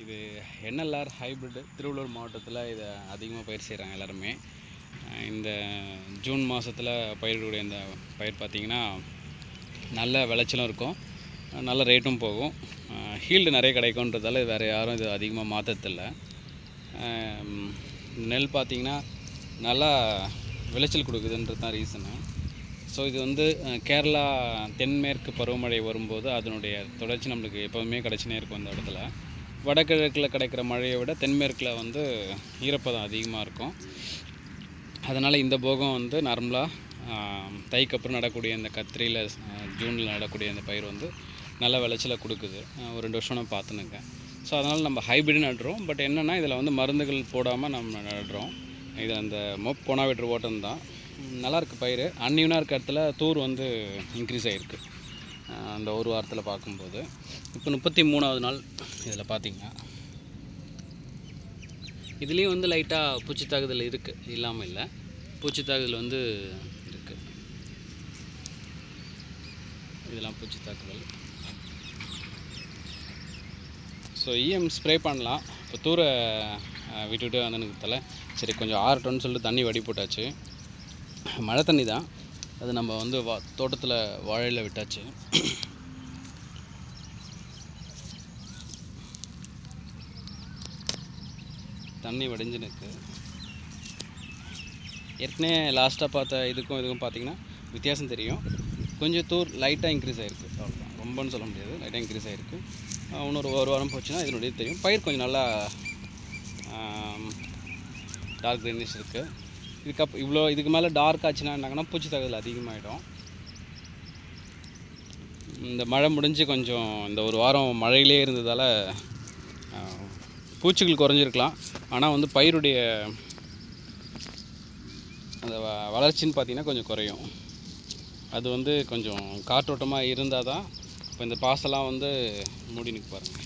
இது NLR hybrid Tiruvallur மாவட்டத்தில் இதை அதிகமாக பயிர் செய்கிறாங்க எல்லாருமே. இந்த ஜூன் மாதத்தில் பயிரிடக்கூடிய இந்த பயிர் பார்த்திங்கன்னா நல்ல விளைச்சலும் இருக்கும். நல்ல ரேட்டும் போகும். ஹீல்டு நிறைய கிடைக்குன்றதால வேறு யாரும் இது அதிகமாக மாற்றத்தில்ல நெல் பார்த்திங்கன்னா நல்லா விளைச்சல் கொடுக்குதுன்றது தான் ரீசனு ஸோ இது வந்து கேரளா தென்மேற்கு பருவமழை வரும்போது அதனுடைய தொடர்ச்சி நம்மளுக்கு எப்போதுமே கிடச்சினே இருக்கும் அந்த இடத்துல. வடகிழக்கில் கிடைக்கிற மழையை விட தென்மேற்கில் வந்து ஈரப்பதம் அதிகமாக இருக்கும். அதனால் இந்த போகம் வந்து நார்மலாக தைக்கப்புறம் நடக்கூடிய இந்த கத்திரியில் ஜூனில் நடக்கூடிய இந்த பயிர் வந்து நல்ல விளைச்சலை கொடுக்குது. ஒரு ரெண்டு வருஷம் நான் பார்த்துனுங்க. ஸோ அதனால் நம்ம ஹைபிரிட் நடுறோம். பட் என்னென்னா இதில் வந்து மருந்துகள் போடாமல் நம்ம நடுறோம். இது அந்த மொப் கொனாவேட்டர் ஓட்டம் தான். நல்லாயிருக்கு பயிர். அன்னியூனாக இருக்க இடத்துல தூர் வந்து இன்க்ரீஸ் ஆகிருக்கு அந்த ஒரு வாரத்தில் பார்க்கும்போது. இப்போ முப்பத்தி மூணாவது நாள் இதில் பார்த்தீங்கன்னா இதுலேயும் வந்து லைட்டாக பூச்சி தாக்குதல் இருக்குது இல்லாமல் இல்லை. பூச்சி தாக்குதல் வந்து இருக்குது இதெல்லாம் பூச்சி தாக்குதல் ஸோ இஎம் ஸ்ப்ரே பண்ணலாம். இப்போ தூர விட்டுவிட்டு வந்தனுக்கு தலை சரி கொஞ்சம் ஆறட்டும்னு சொல்லிட்டு தண்ணி வடி போட்டாச்சு மழை தண்ணி தான் அது நம்ம வந்து வா தோட்டத்தில் வாழையில் விட்டாச்சு. தண்ணி வடிஞ்சுனுக்கு. ஏற்கனவே லாஸ்ட்டாக பார்த்த இதுக்கும் இதுக்கும் பார்த்தீங்கன்னா வித்தியாசம் தெரியும். கொஞ்சம் தூர் லைட்டாக இன்க்ரீஸ் ஆகிருக்கு அவ்வளோதான் ரொம்பன்னு சொல்ல முடியாது. லைட்டாக இன்க்ரீஸ் ஆகிருக்கு இன்னொரு ஒரு வாரம் போச்சுன்னா இதனுடைய தெரியும். பயிர் கொஞ்சம் நல்லா டார்க் க்ரீனிஷ் இருக்குது இதுக்கப் இவ்வளோ இதுக்கு மேலே டார்க் ஆச்சுன்னா என்னாங்கன்னா பூச்சி தகவல் அதிகமாகிடும் இந்த மழை முடிஞ்சு கொஞ்சம் இந்த ஒரு வாரம் மழையிலே இருந்ததால் பூச்சிகள் குறைஞ்சிருக்கலாம். ஆனால் வந்து பயிருடைய அந்த வளர்ச்சின்னு பார்த்தீங்கன்னா கொஞ்சம் குறையும். அது வந்து கொஞ்சம் காற்றோட்டமாக இருந்தால் தான் இப்போ இந்த பாசெல்லாம் வந்து மூடி நிற்க பாருங்க.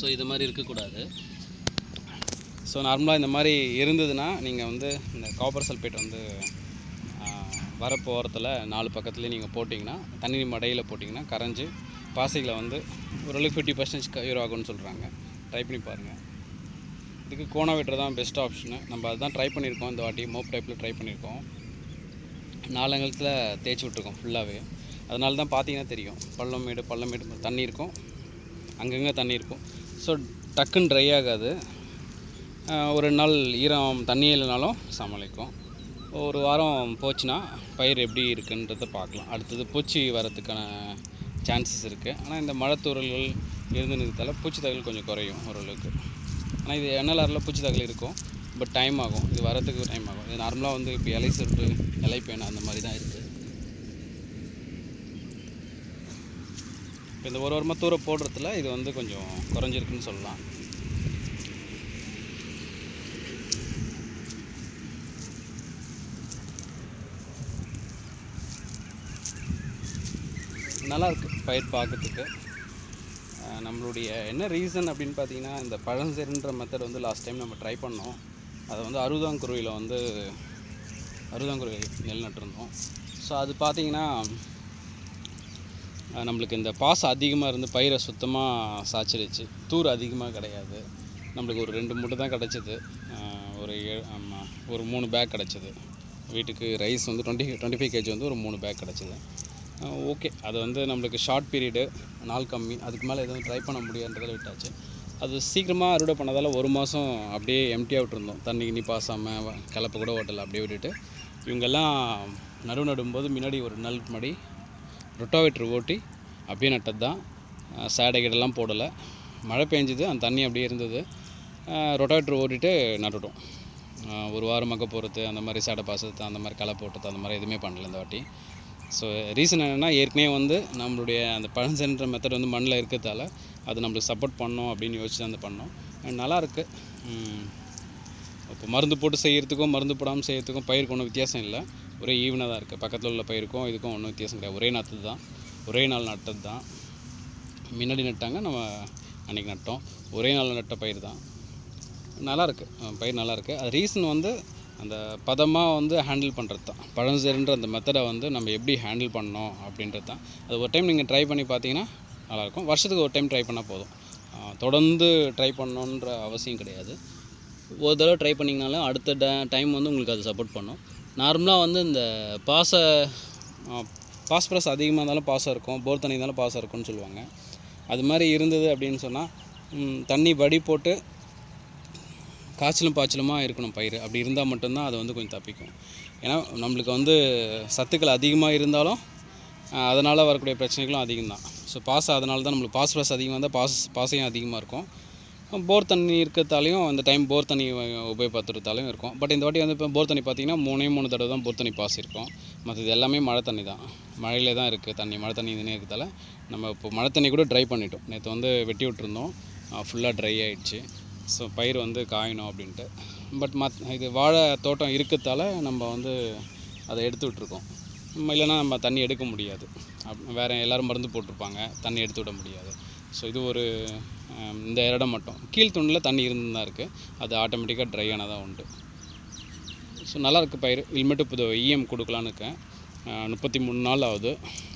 ஸோ இது மாதிரி இருக்கக்கூடாது. ஸோ நார்மலாக இந்த மாதிரி இருந்ததுன்னா நீங்கள் வந்து இந்த காப்பர் சல்பேட் வந்து வரப்பு ஓரத்தில் நாலு பக்கத்துலேயே நீங்கள் போட்டிங்கன்னா தண்ணி மடையில் போட்டிங்கன்னா கரைஞ்சி பாசைகளை வந்து ஓரளவுக்கு ஃபிஃப்டி பர்சன்டேஜ் கயிறு ஆகும்னு சொல்கிறாங்க ட்ரை பண்ணி பாருங்கள் இதுக்கு கோணா வெட்டுறது தான் பெஸ்ட் ஆப்ஷனு நம்ம அதுதான் ட்ரை பண்ணியிருக்கோம் இந்த வாட்டி. மோப் டைப்பில் ட்ரை பண்ணியிருக்கோம். நாலங்கலத்தில் தேய்ச்சி விட்ருக்கோம் ஃபுல்லாகவே அதனால தான் பார்த்தீங்கன்னா தெரியும். பள்ளம் மேடு பள்ளம் மேடு தண்ணி இருக்கும். அங்கங்கே தண்ணி இருக்கும். ஸோ டக்குன்னு ட்ரை ஆகாது. ஒரு நாள் ஈரம் தண்ணி இல்லைனாலும் சமாளிக்கும் ஒரு வாரம் போச்சுன்னா பயிர் எப்படி இருக்குன்றதை பார்க்கலாம். அடுத்தது பூச்சி வரத்துக்கான சான்சஸ் இருக்குது ஆனால் இந்த மழைத்தூரல்கள் இருந்து நிறுத்தால பூச்சி தகவல் கொஞ்சம் குறையும் ஓரளவுக்கு. ஆனால் இது என்எல்ஆரில் பூச்சி தகவல் இருக்கும். பட் டைம் ஆகும். இது வரதுக்கு டைம் ஆகும். இது நார்மலாக வந்து இப்போ இலை சுருட்டு இலை பேனை அந்த மாதிரி தான் இருக்குது இப்போ இந்த ஒரு வாரமாக தூர போடுறதுல இது வந்து கொஞ்சம் குறைஞ்சிருக்குன்னு சொல்லலாம். நல்லாயிருக்கு பயிர் பார்க்கறதுக்கு. நம்மளுடைய என்ன ரீசன் அப்படின்னு பார்த்தீங்கன்னா இந்த பழஞ்சேருன்ற மெத்தட் வந்து லாஸ்ட் டைம் நம்ம ட்ரை பண்ணோம். அதை வந்து அறுபதாங்குருவியில் வந்து அறுபதாங்குருவி நெல் நட்டுருந்தோம். ஸோ அது பார்த்தீங்கன்னா நம்மளுக்கு இந்த பாசம் அதிகமாக இருந்து பயிரை சுத்தமாக சாய்ச்சிடுச்சு தூர் அதிகமாக கிடையாது. நம்மளுக்கு ஒரு ரெண்டு மூட்டை தான் கிடச்சிது. ஒரு ஏ ஆமாம் ஒரு மூணு பேக் கிடச்சிது. வீட்டுக்கு ரைஸ் வந்து டுவெண்ட்டி டுவெண்ட்டி ஃபைவ் கேஜி வந்து ஒரு மூணு பேக் கிடச்சிது. ஓகே. அது வந்து நம்மளுக்கு ஷார்ட் பீரியடு நாள் கம்மி. அதுக்கு மேலே எதுவும் ட்ரை பண்ண முடியாதுன்றதில் விட்டாச்சு. அது சீக்கிரமாக அறுவடை பண்ணதால் ஒரு மாதம் அப்படியே எம்டியாக விட்டுருந்தோம் தண்ணி கிண்ணி பாசாமல் கலப்பை கூட ஓட்டலை அப்படியே விட்டுட்டு. இவங்கெல்லாம் நடுவு நடும்போது முன்னாடி ஒரு நல் முன்னாடி ரொட்டோவேட்டர் ஓட்டி அப்படியே நட்டது தான் சேடை கிடலாம் போடலை. மழை பெஞ்சுது அந்த தண்ணி அப்படியே இருந்தது. ரொட்டோவேட்டர் ஓட்டிட்டு நட்டுட்டோம். ஒரு வாரம் மக்க போகிறது அந்த மாதிரி சேடை பாசத்து அந்த மாதிரி களை போட்டது அந்த மாதிரி எதுவுமே பண்ணல இந்த வாட்டி. ஸோ ரீசன் என்னென்னா ஏற்கனவே வந்து நம்மளுடைய அந்த பழஞ்சென்ற மெத்தட் வந்து மண்ணில் இருக்கிறதால அது நம்மளுக்கு சப்போர்ட் பண்ணோம் அப்படின்னு யோசிச்சு தான் பண்ணோம். அண்ட் நல்லா இப்போ மருந்து போட்டு செய்கிறதுக்கும் மருந்து போடாமல் செய்கிறதுக்கும் பயிருக்கு ஒன்றும் வித்தியாசம் இல்லை. ஒரே ஈவனாக தான் இருக்குது பக்கத்தில் உள்ள பயிருக்கும் இதுக்கும் ஒன்றும் வித்தியாசம் கிடையாது. ஒரே நாற்று தான். ஒரே நாள் நட்டது தான். முன்னாடி நட்டாங்க நம்ம அன்றைக்கி நட்டோம். ஒரே நாள் நட்ட பயிர் தான். நல்லாயிருக்கு பயிர் நல்லாயிருக்கு அது ரீசன் வந்து அந்த பதமாக வந்து ஹேண்டில் பண்ணுறது தான் பழஞ்சேருன்ற அந்த மெத்தடை வந்து நம்ம எப்படி ஹேண்டில் பண்ணோம் அப்படின்றது தான் அது ஒரு டைம் நீங்கள் ட்ரை பண்ணி பார்த்தீங்கன்னா நல்லாயிருக்கும். வருஷத்துக்கு ஒரு டைம் ட்ரை பண்ணால் போதும். தொடர்ந்து ட்ரை பண்ணணுன்ற அவசியம் கிடையாது. ஒரு தடவை ட்ரை பண்ணிங்கனாலும் அடுத்த டைம் வந்து உங்களுக்கு அது சப்போர்ட் பண்ணும். நார்மலாக வந்து இந்த பாச பாஸ்பரஸ் அதிகமாக இருந்தாலும் பாசம் இருக்கும். போர் தண்ணி இருந்தாலும் பாசம் இருக்கும்னு சொல்லுவாங்க. அது மாதிரி இருந்தது அப்படின்னு சொன்னால் தண்ணி வடி போட்டு காய்ச்சலும் பாய்ச்சலுமாக இருக்கணும் பயிர் அப்படி இருந்தால் மட்டும்தான் அது வந்து கொஞ்சம் தப்பிக்கும். ஏன்னா நம்மளுக்கு வந்து சத்துக்கள் அதிகமாக இருந்தாலும் அதனால் வரக்கூடிய பிரச்சனைகளும் அதிகம்தான். ஸோ பாசம் அதனால தான் நம்மளுக்கு பாஸ்பரஸ் அதிகமாக இருந்தால் பாஸ் பாசையும் அதிகமாக இருக்கும். போர் தண்ணி இருக்கிறதாலையும் அந்த டைம் போர் தண்ணி உபயோகப்படுத்துறதாலையும் இருக்கும். பட் இந்த வாட்டி வந்து இப்போ போர் தண்ணி பார்த்தீங்கன்னா மூணே மூணு தடவை தான் போர் தண்ணி பாஸ் இருக்கும். மற்றது எல்லாமே மழை தண்ணி தான். மழையிலே தான் இருக்குது தண்ணி. மழை தண்ணி இதுனே இருக்கிறதால நம்ம இப்போ மழை தண்ணி கூட ட்ரை பண்ணிட்டோம். நேற்று வந்து வெட்டி விட்டுருந்தோம். ஃபுல்லாக ட்ரை ஆகிடுச்சு ஸோ பயிர் வந்து காயணும் அப்படின்ட்டு. பட் மத் இது வாழை தோட்டம் இருக்கிறதால நம்ம வந்து அதை எடுத்து விட்ருக்கோம் நம்ம இல்லைன்னா நம்ம தண்ணி எடுக்க முடியாது. அப் வேறு எல்லோரும் மருந்து போட்டிருப்பாங்க. தண்ணி எடுத்து விட முடியாது. ஸோ இது ஒரு இந்த இடம் மட்டும். கீழ்த்துண்டில் தண்ணி இருந்து தான் இருக்குது அது ஆட்டோமேட்டிக்காக ட்ரை ஆனதாக உண்டு. ஸோ நல்லாயிருக்கு பயிர். இனிமேட்டு இப்போ இஎம் கொடுக்கலான்னு இருக்கேன். முப்பத்தி மூணு நாள் ஆகுது.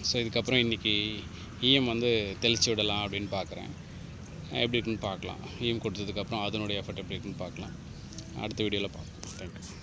ஸோ இதுக்கப்புறம் இன்றைக்கி இஎம் வந்து தெளித்து விடலாம் அப்படின்னு பார்க்குறேன். எப்படி இருக்குன்னு பார்க்கலாம் ஈம் கொடுத்ததுக்கப்புறம் அதனுடைய எஃபர்ட் எப்படி இருக்குன்னு பார்க்கலாம். அடுத்த வீடியோவில் பார்க்கலாம் தேங்க்யூ